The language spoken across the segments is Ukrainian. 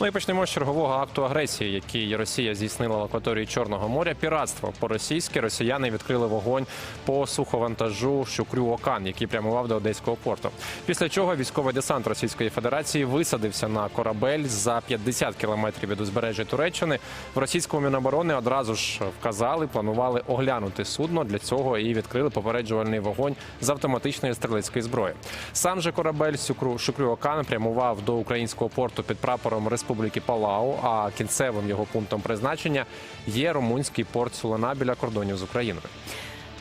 Ну і почнемо з чергового акту агресії, який Росія здійснила в акваторії Чорного моря. Піратство по-російськи росіяни відкрили вогонь по суховантажу Щукрю-Окан, який прямував до одеського порту. Після чого військовий десант Російської Федерації висадився на корабель за 50 кілометрів від узбережжя Туреччини. В російському міноборони одразу ж вказали, планували оглянути судно. Для цього і відкрили попереджувальний вогонь з автоматичної стрілецької зброї. Сам же корабель Сюкру Шукрю-Окан прямував до українського порту під прапором Республіки Палау. А кінцевим його пунктом призначення є румунський порт Сулена біля кордонів з Україною.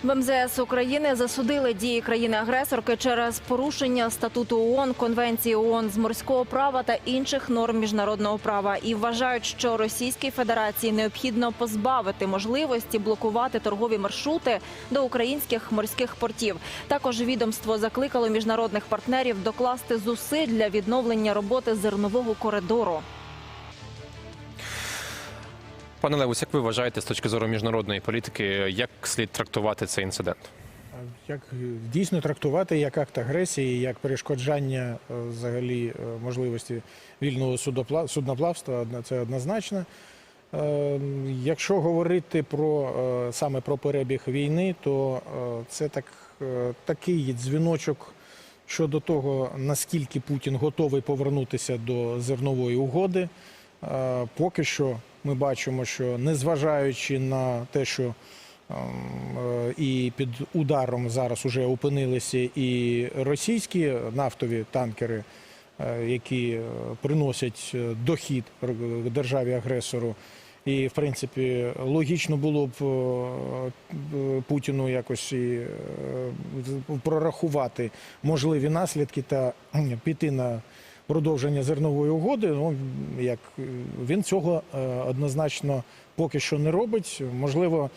В МЗС України засудили дії країни-агресорки через порушення статуту ООН, Конвенції ООН з морського права та інших норм міжнародного права і вважають, що Російській Федерації необхідно позбавити можливості блокувати торгові маршрути до українських морських портів. Також відомство закликало міжнародних партнерів докласти зусиль для відновлення роботи зернового коридору. Пане Левус, як ви вважаєте з точки зору міжнародної політики, як слід трактувати цей інцидент? Як дійсно трактувати як акт агресії, як перешкоджання е, взагалі е, можливості вільного судноплавства, це однозначно. Е, Якщо говорити про саме про перебіг війни, то це так, такий дзвіночок щодо того, наскільки Путін готовий повернутися до зернової угоди. Поки що ми бачимо, що незважаючи на те, що ем, е, і під ударом зараз уже опинилися і російські нафтові танкери, е, які е, приносять дохід державі-агресору. І, в принципі, логічно було б Путіну якось і, прорахувати можливі наслідки та піти на продовження зернової угоди. Ну як він цього е, однозначно поки що не робить. Можливо,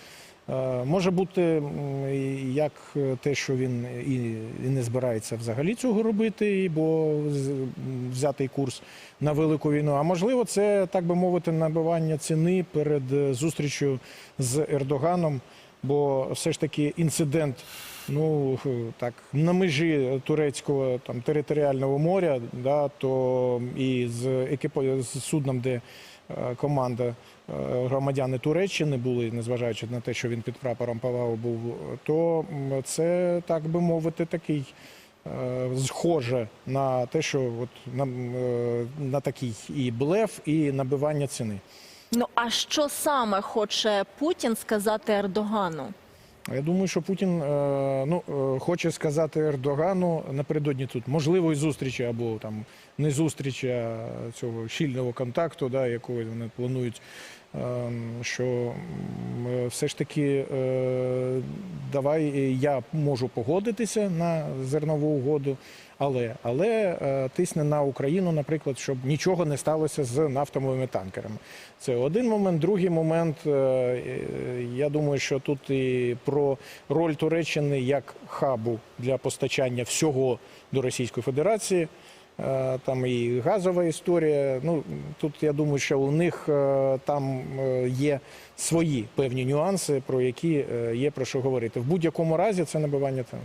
е, може бути як е, те, що він і, не збирається взагалі цього робити, бо взятий курс на велику війну. А можливо, це так би мовити, набивання ціни перед зустрічю з Ердоганом. Бо все ж таки інцидент, ну так на межі турецького там територіального моря, да, то і з екіпо з судном, де е, команда е, громадяни Туреччини були, незважаючи на те, що він під прапором Палау був, то це так би мовити, такий. е, Схоже на те, що от на, на такий і блеф, і набивання ціни. Ну а що саме хоче Путін сказати Ердогану? Я думаю, що Путін е, ну, е, хоче сказати Ердогану напередодні тут можливої зустрічі або там не зустрічі а цього щільного контакту, да, якого вони планують. Е, Що все ж таки е, давай е, я можу погодитися на зернову угоду, але, але е, тисне на Україну, наприклад, щоб нічого не сталося з нафтовими танкерами. Це один момент. Другий момент, я думаю, що тут і про роль Туреччини як хабу для постачання всього до Російської Федерації. Е, Там і газова історія. Ну тут я думаю, що у них е, там е, є свої певні нюанси, про які є про що говорити. В будь-якому разі це набивання ціни.